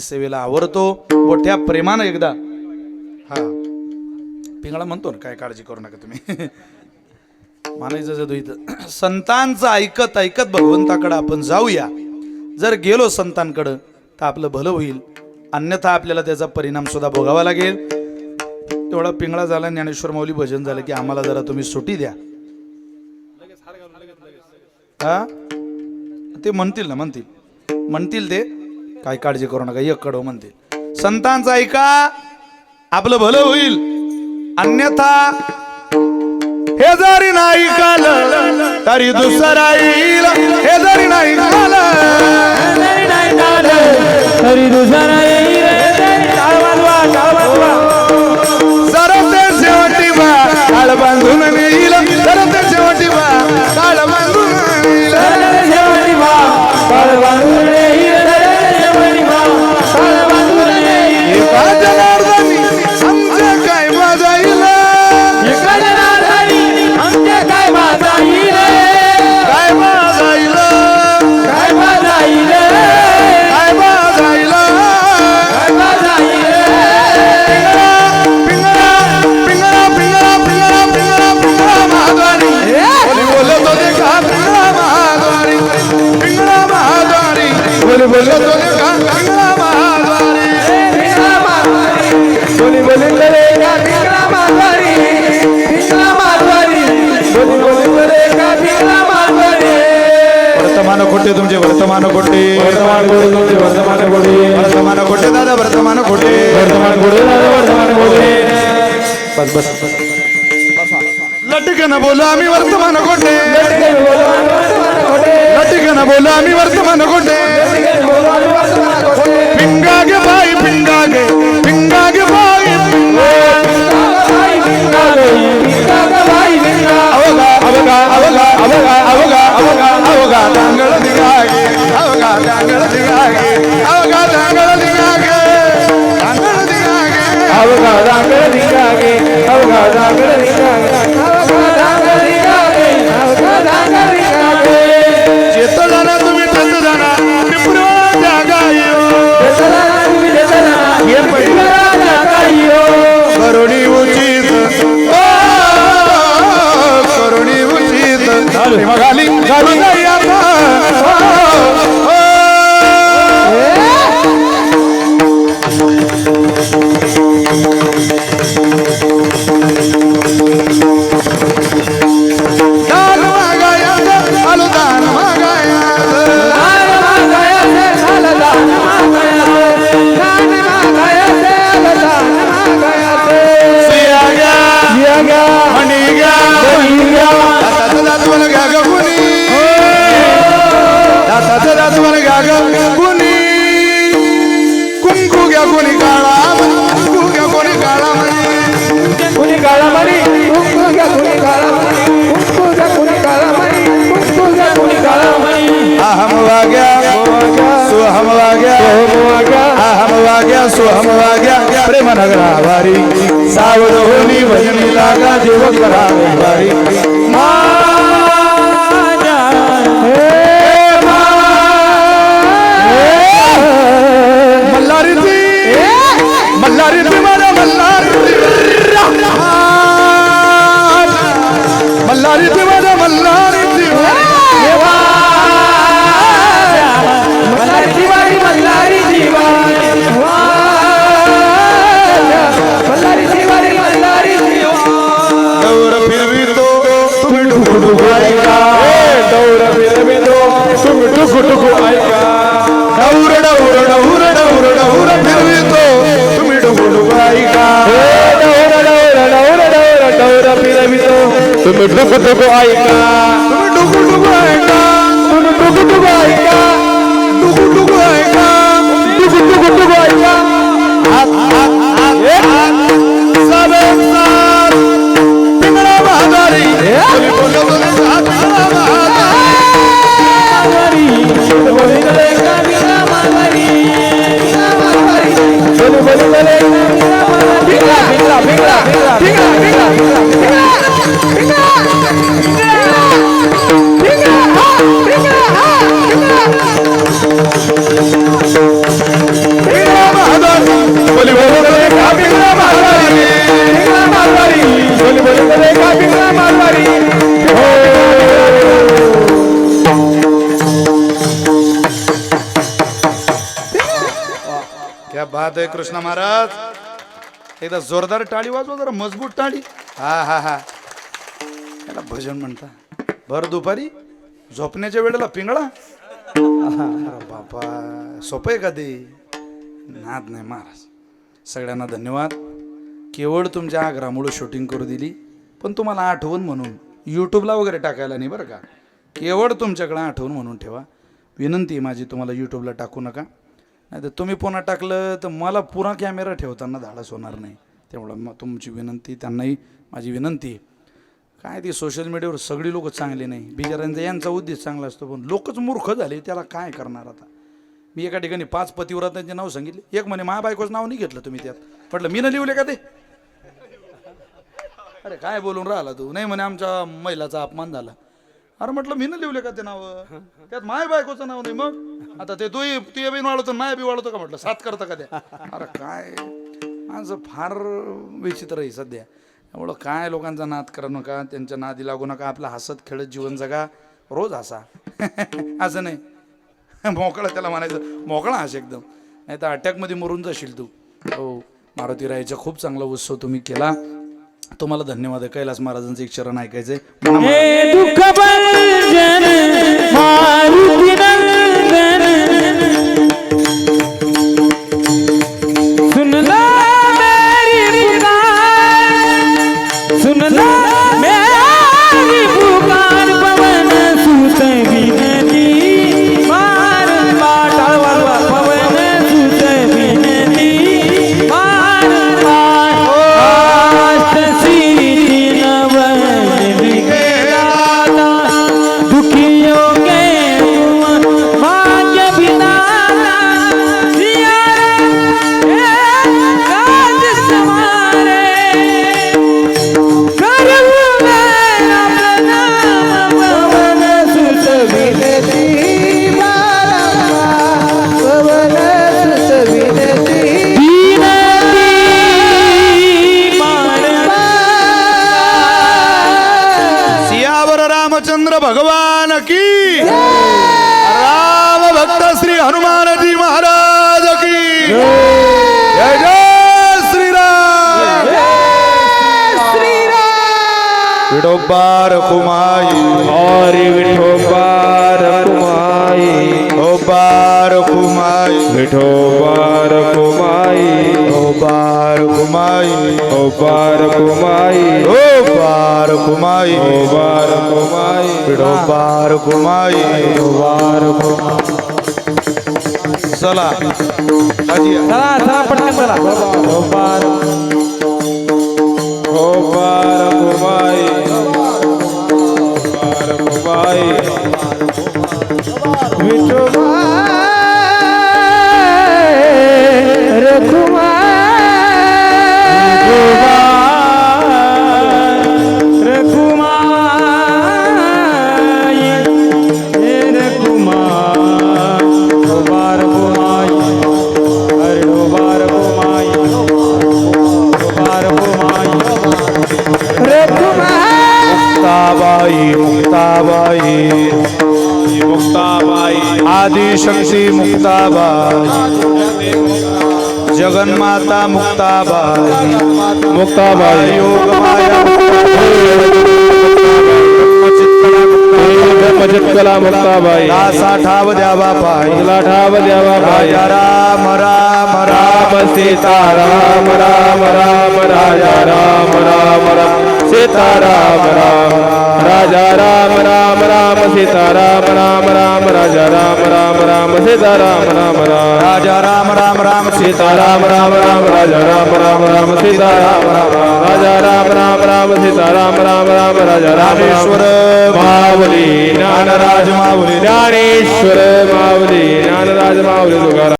सेवेला आवडतो मोठ्या प्रेमानं एकदा. हा. पिंगळा म्हणतो ना काय काळजी करू नका तुम्ही. मानायचं जर इथं संतांचं ऐकत ऐकत भगवंताकडं आपण जाऊया. जर गेलो संतांकडं तर आपलं भलं होईल. अन्यथा आपल्याला त्याचा परिणाम सुद्धा भोगावा लागेल. तेवढा पिंगळा झाला ज्ञानेश्वर माऊली भजन झालं की आम्हाला जरा तुम्ही सुटी द्या. हा? ते म्हणतील ना म्हणतील. म्हणतील ते. काय काळजी करू नका एक कडव म्हणतील संतांचं ऐका आपलं भलं होईल. अन्यथा हे जरी नाही काल तरी दुसरा येईल हे जरी नाही काल तरी दुसरा येईल टाळ वाजवा टाळ वाजवा जर ते शेवटी बा बांधून बोली बोली करे का पिंगळा मारवारी पिंगळा मारवारी बोली बोली करे का पिंगळा मारवारी वर्तमान खोटे तुमचे वर्तमान खोटे वर्तमान गोडे तुमचे वर्तमान गोडे वर्तमान खोटे दादा वर्तमान खोटे वर्तमान गोडे दादा वर्तमान गोडे बस बस लटकन बोलो आम्ही वर्तमान खोटे लटकन बोलो आम्ही वर्तमान खोटे पिंगा गे बाई पिंगा गे la घ्या मणी घ्या, बही घ्या दाताचं दात मला घ्या ग कुणी. दाताचं दात मला घ्या ग कुणी. कुंकू घ्या कोणी काळा कुंकू घ्या कोणी काळा म्हणी. कुणी काळा मणी कुंकू घ्या कुणी काळा मणी कुंकू घ्या कुणी काळा मणी कुंकू घ्या कुणी काळा मणी अहम वाग्या. सुहम वाग्या. अहम वाग्या. सुहम वाग्या प्रेम नगरा वारी सावध होली भजनी लागा देव करा वारी। তুমি ঢুকু ঢুকু আইকা তুমি ঢুকু ঢুকু बात आहे कृष्ण महाराज. एकदा जोरदार टाळी वाजवा जरा मजबूत टाळी. हा हा हा. याला भजन म्हणता. भर दुपारी झोपण्याच्या वेळेला पिंगळा. बापा सोपं आहे का ते? नाद नाही महाराज. सगळ्यांना धन्यवाद. केवळ तुमच्या आग्रामुळं शूटिंग करू दिली पण तुम्हाला आठवण म्हणून यूट्यूबला वगैरे टाकायला नाही बरं का? केवळ तुमच्याकडे आठवण म्हणून ठेवा. विनंती आहे माझी तुम्हाला यूट्यूबला टाकू नका. नाही तर तुम्ही पुन्हा टाकलं तर मला पुन्हा कॅमेरा ठेवताना धाडस होणार नाही. त्यामुळं मग तुमची विनंती त्यांनाही माझी विनंती आहे. काय ते सोशल मीडियावर सगळी लोक चांगली नाही. बिचाऱ्यांचा यांचा उद्देश चांगला असतो पण लोकच मूर्ख झाले त्याला काय करणार आता? मी एका ठिकाणी पाच पतिव्रतांचे नाव सांगितले. एक म्हणे माझ्या बायकोचं नाव नाही घेतलं तुम्ही त्यात. म्हटलं मी न लिहले का ते? अरे काय बोलून राहिला तू? नाही म्हणे आमच्या महिलाचा अपमान झाला. अरे म्हटलं मी न लिहले का ते नाव? त्यात माय बायकोचं नाव नाही मग? आता ते तू तू बी वाढवतो माय बी वाढवतो का म्हटलं? सात करतं का त्या? अरे काय? माझं फार विचित्र आहे सध्या. त्यामुळं काय लोकांचा नाद करू नका त्यांच्या नादी लागू नका आपलं हसत खेळत जीवन जगा रोज हसा. असं नाही. मोकळा त्याला म्हणायचं मोकळा हस एकदम. नाही तर अटॅकमध्ये मरून जाशील तू. हो मारुती रायाचा खूप चांगला उत्सव तुम्ही केला. तुम्हाला धन्यवाद आहे. कैलास महाराजांचं एक चरण ऐकायचंय. रामचंद्र भगवान की। राम भक्त श्री हनुमानजी महाराज की। जय जय श्रीराम। विडोबार कुमाई। हरि विठोबार कुमाई। विठोबार कुमाई। विठोबार कुमाई। विठोबार कुमाई। विठोबार कुमाई। बार घुमाई दो बार घुमाई दो बार घुमाई दो बार घुमाई चला चला सला पटकन चला दो बार दो बार घुमाई बार। घुमाई विठो मुक्ताबाई मुक्ताबाई। मुक्ताबाई। आदिशक्ती मुक्ताबाई। जगन्माता मुक्ताबाई। मुक्ताबाई। योग माया। कला मुक्ताबाई। दासा ठाव द्यावा पाय तुला ठाव द्यावा राम राम राम। राम सीता राम राम राम राजा राम राम राम। सीता राम राम राजा राम राम राम सीता राम राम राम राजा राम राम राम सीता राम राम राम राजा राम राम राम सीता राम राम राम राजा राम राम राम सीता राम राम राम राजा राम राम राम सीता राम राम राम राजा रामेश्वर माऊली ज्ञानराज माऊली ज्ञानेश्वर माऊली ज्ञानराज माऊली तुकाराम